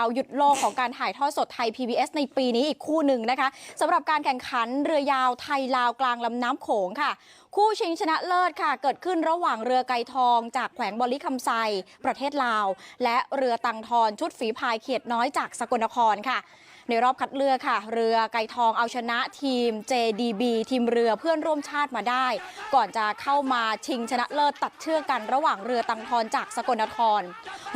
เอาหยุดโลกของการถ่ายทอดสดไทย PBS ในปีนี้อีกคู่หนึ่งนะคะสำหรับการแข่งขันเรือยาวไทยลาวกลางลำน้ำโขงค่ะ คู่ชิงชนะเลิศค่ะ เกิดขึ้นระหว่างเรือไกทอง จากแขวงบริคำไซ ประเทศลาว และเรือตังทอนชุดฝีพายเขียดน้อยจากสกลนครค่ะ ในรอบคัดเลือกค่ะ เรือไกรทองเอาชนะทีม JDB ทีมเรือเพื่อนร่วมชาติมาได้ ก่อนจะเข้ามาชิงชนะเลิศตัดเชือกกันระหว่างเรือตังทอนจากสกลนคร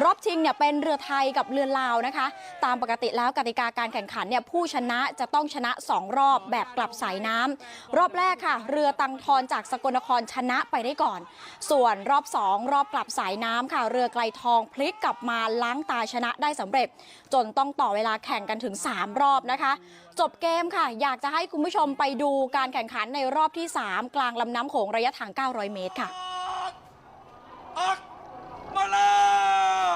รอบชิงเนี่ยเป็นเรือไทยกับเรือลาวนะคะ ตามปกติแล้วกติกาการแข่งขันเนี่ยผู้ชนะจะต้องชนะ 2 รอบแบบกลับสายน้ำรอบแรกค่ะ เรือตังทอนจากสกลนครชนะไปได้ก่อน ส่วนรอบ 2 รอบกลับสายน้ำค่ะ เรือไกลทองพลิกกลับมาล้างตาชนะได้สำเร็จ จนต้องต่อเวลาแข่งกันถึง 3รอบนะคะ จบเกมค่ะ อยากจะให้คุณผู้ชมไปดูการแข่งขันในรอบที่ 3 กลางลำน้ำโขงระยะทาง 900 เมตรค่ะ ออกมาแล้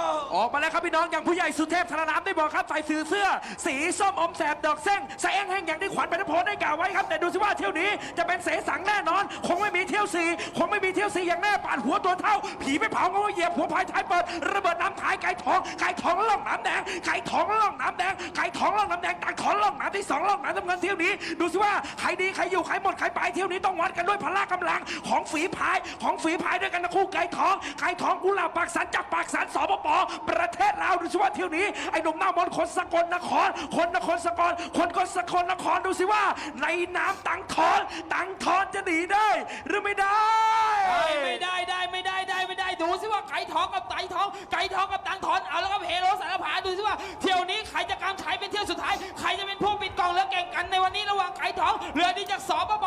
ว ออกมาแล้วครับพี่น้องอย่างผู้ใหญ่สุเทพธารนามได้บอกครับฝ่สื่อเสื้อ สีส้มอมแสบดอกเส้งแสงแห้งอย่างที่ขวัญเป็นพลได้กล่าวไว้ครับ แต่ดูสิว่าเที่ยวนี้จะเป็นเสสังแน่นอน คงไม่มีเที่ยวสีคงไม่มีเที่ยวสีอย่างแน่ป่านหัวตัวเท่า ผีไปเผาก็เหยียบหัวพายท้ายเปิดระเบิดน้ำท้ายไก่ทองไก่ทองล่องน้ำแดงไก่ทองล่องน้ำแดงไก่ทองล่องน้ำแดงตักถอนล่องน้ำที่สองล่องน้ำน้ำเงินเที่ยวนี้ ดูสิว่าใครดีใครอยู่ใครหมดใครไปเที่ยวนี้ต้องวัดกันด้วยพละกำลังของฝีพายของฝีพายด้วยกันนะคู่ไก่ทองไก่ทองกุหลาบปากสันจากปากสันสปปประเทศลาวดูสิว่าเที่ยวนี้ไอ้หนุ่มหน้ามนต์คนสกลนคร คนนครสกลคนก็สกลนครดูสิว่า ในน้ำตังทอนตังทอนจะหนีได้ หรือไม่ได้ ได้ไม่ได้ได้ไม่ได้ได้ไม่ได้ดูสิว่าไก่ทองกับไตทองไก่ทองกับตังทอนเอาแล้วก็เฮโรสารพาดูสิว่าเที่ยวนี้ใครจะกำชัยเป็นเที่ยวสุดท้ายใครจะเป็นผู้ปิดกองเรือเก่งกันในวันนี้ระหว่างไก่ทองเรือดีจากสปป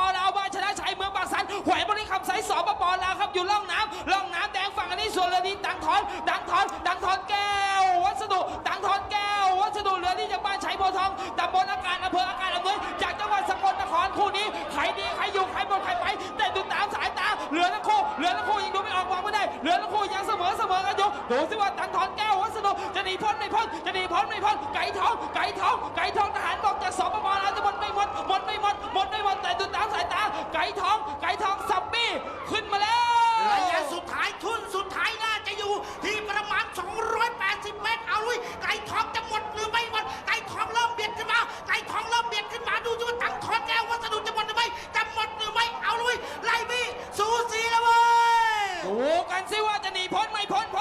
เหลือทั้งคู่ยังเสมอเสมอกันอยู่ดูสิว่าตังทอนแก้ววัสดุจะหนีพ้นไม่พ้นจะหนีพ้นไม่พ้นไก่ทองไก่ทองไก่ทองทหารบอกจากสปปลาวจะหมดไม่หมดหมดไม่หมดหมดไม่หมด กันซิว่าจะหนีพ้นไม่พ้นพ้นไม่พ้นพ้น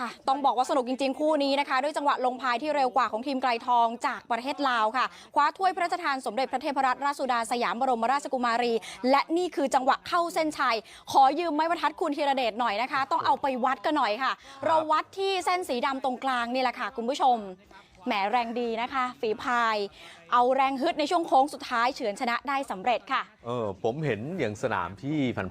ค่ะ ต้องบอกว่าสนุกจริง ๆ คู่นี้นะคะ ด้วยจังหวะลงพายที่เร็วกว่าของทีมไกรทองจากประเทศลาวค่ะ คว้าถ้วยพระราชทานสมเด็จพระเทพรัตนราชสุดาสยามบรมราชกุมารี และนี่คือจังหวะเข้าเส้นชัย ขอยืมไม้บรรทัดคุณธีรเดชหน่อยนะคะ ต้องเอาไปวัดกันหน่อยค่ะ เราวัดที่เส้นสีดำตรงกลางนี่แหละค่ะ คุณผู้ชม แหมแรงดีนะคะ ฝีพาย เอาแรงฮึดในช่วงโค้งสุดท้ายเฉือนชนะได้สำเร็จค่ะ เออผมเห็นอย่างสนามที่